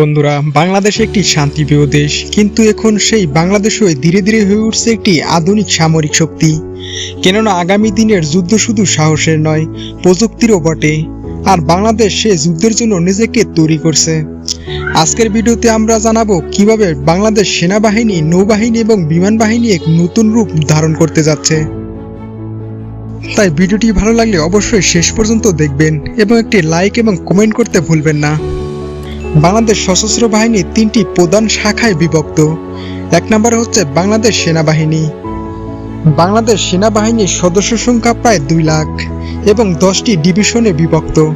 বন্ধুরা, বাংলাদেশ একটি শান্তিপ্রিয় দেশ, কিন্তু এখন সেই বাংলাদেশও ধীরে ধীরে হয়ে উঠছে একটি আধুনিক সামরিক শক্তি। কেননা আগামী দিনের যুদ্ধ শুধু সাহসের নয়, প্রযুক্তিরও বটে, আর বাংলাদেশ সে যুদ্ধের জন্য নিজেকে তৈরি করছে। আজকের ভিডিওতে আমরা জানাব কীভাবে বাংলাদেশ সেনাবাহিনী, নৌবাহিনী এবং বিমান বাহিনী এক নতুন রূপ ধারণ করতে যাচ্ছে। তাই ভিডিওটি ভালো লাগলে অবশ্যই শেষ পর্যন্ত দেখবেন এবং একটি লাইক এবং কমেন্ট করতে ভুলবেন না। বাংলাদেশ সশস্ত্র বাহিনী তিনটি প্রধান শাখায় বিভক্ত। এক নম্বরে হচ্ছে বাংলাদেশ সেনাবাহিনী। বাংলাদেশ সেনাবাহিনীর সদস্য সংখ্যা প্রায় দুই লাখ এবং দশটি ডিভিশনে বিভক্ত।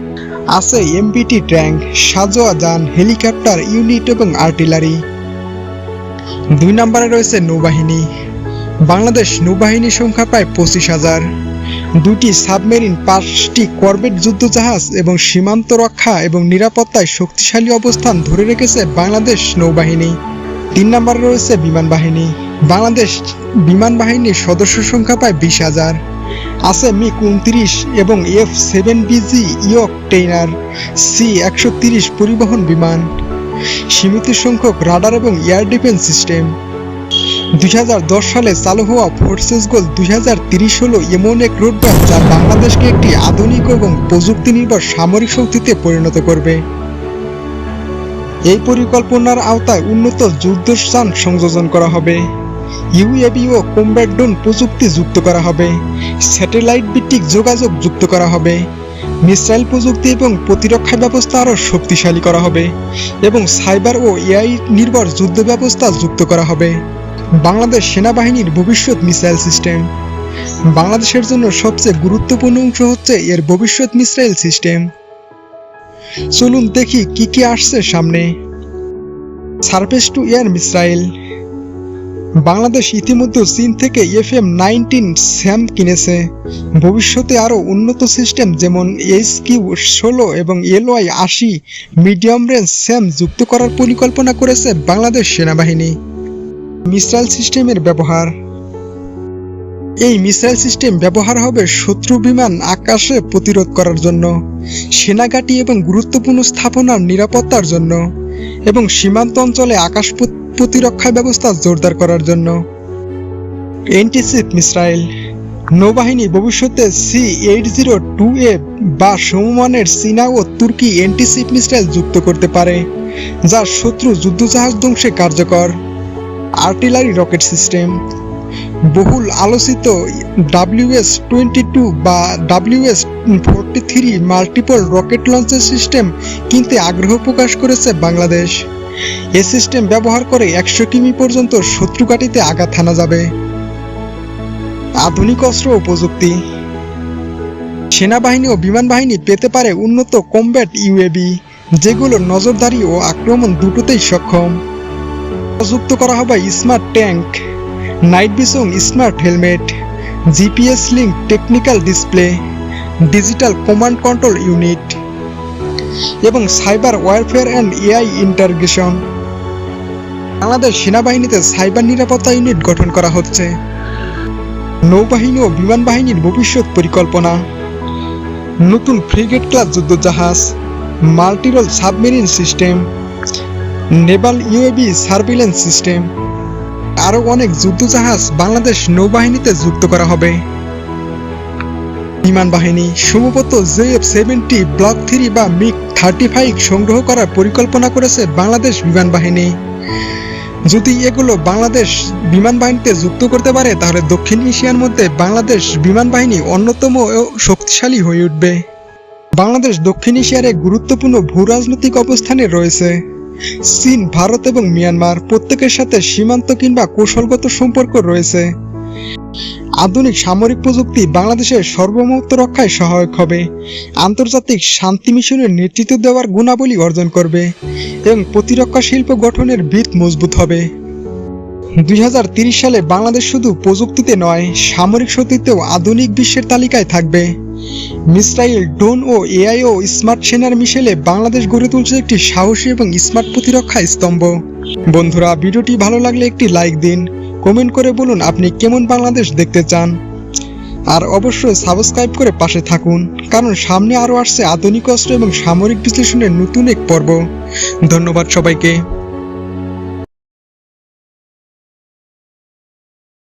আছে এমবিটি ট্যাঙ্ক, সাজোয়া যান, হেলিকপ্টার, ইউনিট এবং আর্টিলারি। দুই নম্বরে রয়েছে নৌবাহিনী। বাংলাদেশ নৌবাহিনীর সংখ্যা প্রায় পঁচিশ হাজার। দুটি সাবমেরিন, পাঁচটি করবেট যুদ্ধজাহাজ এবং সীমান্ত রক্ষা এবং নিরাপত্তায় শক্তিশালী অবস্থান ধরে রেখেছে বাংলাদেশ নৌবাহিনী। তিন নম্বরে রয়েছে বিমান বাহিনী। বাংলাদেশ বিমান বাহিনীর সদস্য সংখ্যা প্রায় বিশ হাজার। আছে মিক উনত্রিশ এবং F seven BG Yak trainer C একশো তিরিশ পরিবহন বিমান। সীমিত সংখ্যক রাডার এবং এয়ার ডিফেন্স সিস্টেম। দুই হাজার দশ সালে চালু হওয়া ফোর্সেস গোল দুই হল এমন এক রোডম্যাপ যা বাংলাদেশকে একটি আধুনিক এবং প্রযুক্তি নির্ভর সামরিক শক্তিতে পরিণত করবে। এই পরিকল্পনার আওতায় উন্নত যুদ্ধস্থান সংযোজন করা হবে। ইউএবি ও কম্ব্যাট ড্রোন প্রযুক্তি যুক্ত করা হবে। স্যাটেলাইট ভিত্তিক যোগাযোগ যুক্ত করা হবে। মিসাইল প্রযুক্তি এবং প্রতিরক্ষা ব্যবস্থা আরও শক্তিশালী করা হবে এবং সাইবার ও এআই নির্ভর যুদ্ধ ব্যবস্থা যুক্ত করা হবে। বাংলাদেশ সেনাবাহিনীর ভবিষ্যৎ মিসাইল সিস্টেম। বাংলাদেশের জন্য সবচেয়ে গুরুত্বপূর্ণ অংশ হচ্ছে এর ভবিষ্যৎ মিসাইল সিস্টেম। চলুন দেখি কি কি আসছে সামনে। Surface to air missile. Bangladesh ইতিমধ্যে চীন থেকে এফ এম নাইনটিন স্যাম কিনেছে। ভবিষ্যতে আরও উন্নত সিস্টেম যেমন এইচ কিউ ষোলো এবং এলওয়াই আশি মিডিয়াম রেঞ্জ স্যাম যুক্ত করার পরিকল্পনা করেছে বাংলাদেশ সেনাবাহিনী। মিসাইল সিস্টেমের ব্যবহার। এই মিসাইল সিস্টেম ব্যবহার হবে শত্রু বিমান আকাশে প্রতিরোধ করার জন্য, সেনাঘাঁটি এবং গুরুত্বপূর্ণ স্থাপনার নিরাপত্তার জন্য, এবং সীমান্ত অঞ্চলে আকাশ প্রতিরক্ষা ব্যবস্থা জোরদার করার জন্য। এন্টিসিপ মিসাইল, নৌবাহিনী ভবিষ্যতে C eight zero two A বা সমমানের চীনা ও তুর্কি এন্টিসিপ মিসাইল যুক্ত করতে পারে, যা শত্রু যুদ্ধজাহাজ ধ্বংসে কার্যকর। আর্টিলারি রকেট সিস্টেম, বহুল আলোচিত ডাব্লিউএস টোয়েন্টি টু বা WS forty three multiple rocket লঞ্চের সিস্টেম কিনতে আগ্রহ প্রকাশ করেছে বাংলাদেশ। এ সিস্টেম ব্যবহার করে একশো কিমি পর্যন্ত শত্রু ঘাঁটিতে আঘাত হানা যাবে। আধুনিক অস্ত্র ও প্রযুক্তি। সেনাবাহিনী ও বিমান বাহিনী পেতে পারে উন্নত কমব্যাট ইউএবি যেগুলো নজরদারি ও আক্রমণ দুটোতেই সক্ষম। যুক্ত করা হবে smart tank night vision smart helmet GPS link technical display digital command control unit এবং cyber warfare and AI integration Bangladesh সেনাবাহিনীতে সাইবার নিরাপত্তা ইউনিট গঠন করা হচ্ছে। নৌবাহিনী ও বিমান বাহিনীর ভবিষ্যৎ পরিকল্পনা। নতুন ফ্রিগেট ক্লাস যুদ্ধজাহাজ multirole submarine system naval UAV surveillance system. আরও অনেক যুদ্ধজাহাজ বাংলাদেশ নৌবাহিনীতে যুক্ত করা হবে। বিমান বাহিনী সম্ভবত জেএফ সেভেন্টি, ব্লক থ্রি বা মিক থার্টি ফাইভ সংগ্রহ করার পরিকল্পনা করেছে বাংলাদেশ বিমান বাহিনী। যদি এগুলো বাংলাদেশ বিমান বাহিনীতে যুক্ত করতে পারে, তাহলে দক্ষিণ এশিয়ার মধ্যে বাংলাদেশ বিমান বাহিনী অন্যতম শক্তিশালী হয়ে উঠবে। বাংলাদেশ দক্ষিণ এশিয়ার এক গুরুত্বপূর্ণ ভূ রাজনৈতিক অবস্থানে রয়েছে। চীন, ভারত এবং মিয়ানমার প্রত্যেকের সাথে সীমান্ত কিংবা কৌশলগত সম্পর্ক রয়েছে। আধুনিক সামরিক প্রযুক্তি বাংলাদেশের সর্বমুক্ত রক্ষায় সহায়ক হবে। আন্তর্জাতিক শান্তি মিশনের নেতৃত্ব দেওয়ার গুণাবলী অর্জন করবে এবং প্রতিরক্ষা শিল্প গঠনের ভিত মজবুত হবে। দুই সালে বাংলাদেশ শুধু প্রযুক্তিতে নয়, সামরিক শক্তিতেও আধুনিক বিশ্বের তালিকায় থাকবে। মিসাইল, ড্রোন ও এআই ও স্মার্ট সেনার মিশেলে বাংলাদেশ গড়ে তুলছে একটি সাহসী এবং স্মার্ট প্রতিরক্ষা স্তম্ভ। বন্ধুরা, ভিডিওটি ভালো লাগলে একটি লাইক দিন, কমেন্ট করে বলুন আপনি কেমন বাংলাদেশ দেখতে চান। আর অবশ্যই সাবস্ক্রাইব করে পাশে থাকুন, কারণ সামনে আরও আসছে আধুনিক অস্ত্র এবং সামরিক বিশ্লেষণের নতুন এক পর্ব। ধন্যবাদ সবাইকে।